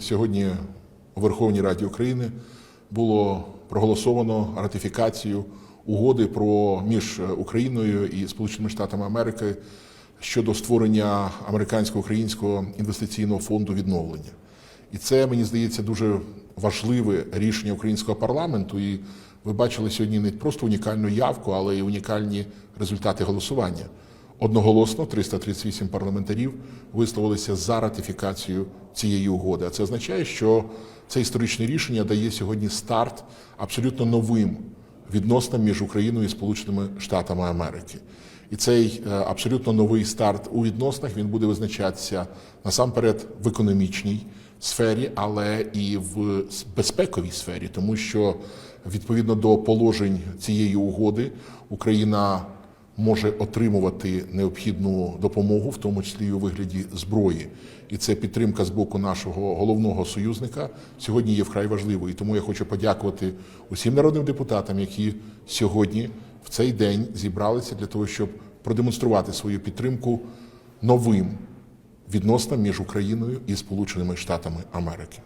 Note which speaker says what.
Speaker 1: Сьогодні у Верховній Раді України було проголосовано ратифікацію угоди про між Україною і Сполученими Штатами Америки щодо створення американсько-українського інвестиційного фонду відновлення. І це мені здається дуже важливе рішення українського парламенту. І ви бачили сьогодні не просто унікальну явку, але й унікальні результати голосування. Одноголосно 338 парламентарів висловилися за ратифікацію цієї угоди. А це означає, що це історичне рішення дає сьогодні старт абсолютно новим відносинам між Україною і Сполученими Штатами Америки. І цей е, абсолютно новий старт у відносинах він буде визначатися насамперед в економічній сфері, але і в безпековій сфері, тому що відповідно до положень цієї угоди Україна може отримувати необхідну допомогу, в тому числі і у вигляді зброї. І це підтримка з боку нашого головного союзника сьогодні є вкрай важливою. Тому я хочу подякувати усім народним депутатам, які сьогодні в цей день зібралися для того, щоб продемонструвати свою підтримку новим відносинам між Україною і Сполученими Штатами Америки.